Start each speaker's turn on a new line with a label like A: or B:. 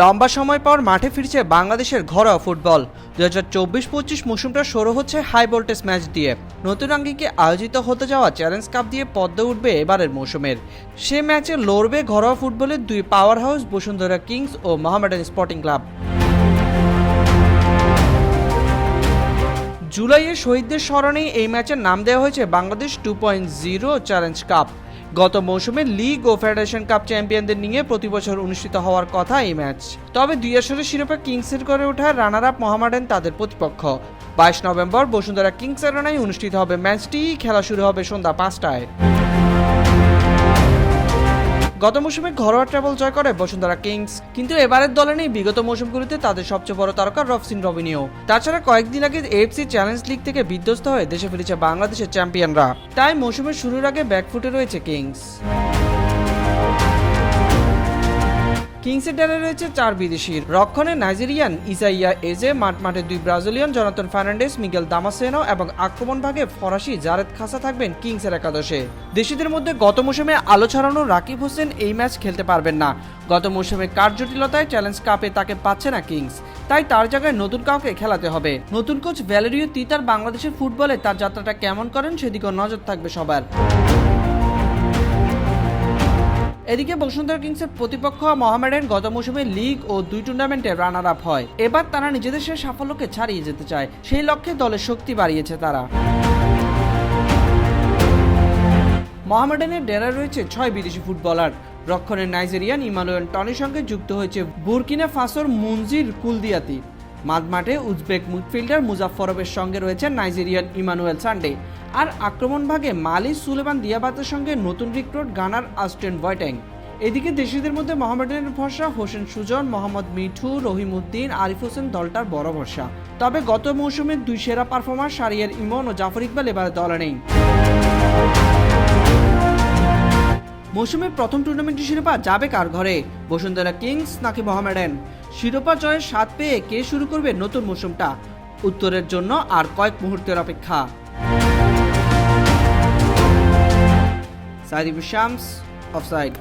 A: লম্বা সময় পর মাঠে ফিরছে বাংলাদেশের ঘরোয়া ফুটবল। দু হাজার চব্বিশ পঁচিশ মৌসুমটা শুরু হচ্ছে হাই ভোল্টেজ ম্যাচ দিয়ে। নতুন আঙ্গিকে আয়োজিত হতে যাওয়া চ্যালেঞ্জ কাপ দিয়ে পদ্ম উঠবে এবারের মৌসুমের। সে ম্যাচে লড়বে ঘরোয়া ফুটবলের দুই পাওয়ার হাউস বসুন্ধরা কিংস ও মোহামেডান স্পোর্টিং ক্লাব জুলাইয়ে শহীদদের স্মরণে এই ম্যাচের নাম দেওয়া হয়েছে Bangladesh two point zero challenge cup গত মৌসুমে লিগ ও ফেডারেশন কাপ চ্যাম্পিয়নদের নিয়ে প্রতি বছর অনুষ্ঠিত হওয়ার কথা এই ম্যাচ। তবে দুই আসরের শিরোপা কিংসের করে ওঠা রানার আপ মহামাডেন তাদের প্রতিপক্ষ। বাইশ নভেম্বর বসুন্ধরা কিংস অ্যারেনায় অনুষ্ঠিত হবে ম্যাচটি। খেলা শুরু হবে সন্ধ্যা পাঁচটায়। গত মৌসুমে ঘরোয়া ট্রাভেল জয় করে বসুন্ধরা কিংস। কিন্তু এবারের দলে নেই বিগত মৌসুমগুলিতে তাদের সবচেয়ে বড় তারকা রফসিন রবিনিও। তাছাড়া কয়েকদিন আগে এফসি চ্যালেঞ্জ লিগ থেকে বিধ্বস্ত হয়ে দেশে ফিরেছে বাংলাদেশের চ্যাম্পিয়নরা। তাই মৌসুমের শুরুর আগে ব্যাকফুটে রয়েছে কিংস। কিংসের ডালে রয়েছে চার বিদেশির রক্ষণে নাইজেরিয়ান ইসাইয়া এজে, মাঠ মাঠে দুই ব্রাজিলিয়ান জনাতন ফার্নান্ডেস মিগেল দামাসেনো এবং আক্রমণ ভাগে ফরাসি জারেদ খাসা থাকবেন কিংসের একাদশে। দেশিদের মধ্যে গত মৌসুমে আলো ছড়ানো রাকিব হোসেন এই ম্যাচ খেলতে পারবেন না। গত মৌসুমে কার জটিলতায় চ্যালেঞ্জ কাপে তাকে পাচ্ছে না কিংস? তাই তার জায়গায় নতুন কাউকে খেলাতে হবে। নতুন কোচ ভ্যালেরিও তিতার বাংলাদেশের ফুটবলে তার যাত্রাটা কেমন করেন সেদিকেও নজর থাকবে সবার। এদিকে বসুন্ধরা কিংসের প্রতিপক্ষ মোহামেডান গত মৌসুমে লিগ ও দুই টুর্নামেন্টে রানার আপ হয়। এবার তারা নিজেদের সে সাফল্যকে ছাড়িয়ে যেতে চায়। সেই লক্ষ্যে দলের শক্তি বাড়িয়েছে তারা। মোহামেডানের ডেরা রয়েছে ছয় বিদেশি ফুটবলার। রক্ষণের নাইজেরিয়ান ইমানুয়েল টনির সঙ্গে যুক্ত হয়েছে বুরকিনা ফাসোর মুনজির কুলদিয়াতি। মাঠে উজবেক মিডফিল্ডার মুজাফরবের সঙ্গে রয়েছেন নাইজেরিয়ান ইমানুয়েল সান্ডে। আর আক্রমণ ভাগে মালি সুলেমান দিয়াবাতের সঙ্গে নতুন রিক্রুট গানার আস্টেন ভয়ট্যাং এদিকে দেশিদের মধ্যে মোহামেডানের ভরসা, হোসেন সুজন, মোহাম্মদ মিঠু রহিমউদ্দিন আরিফ হোসেন দলটার বড় ভরসা। তবে গত মৌসুমের দুই সেরা পারফরমার সারিয়ার ইমন ও জাফর ইকবাল এবার দলে নেই। মৌসুমের প্রথম টুর্নামেন্টটি শিরোপা যাবে কার ঘরে? বসুন্ধরা কিংস নাকি মোহামেডান? শিরোপা জয়ের স্বাদ পেয়ে কে শুরু করবে নতুন মৌসুমটা? উত্তরের জন্য আর কয়েক মুহূর্তের অপেক্ষা। সাইদিব শামস, অফসাইড।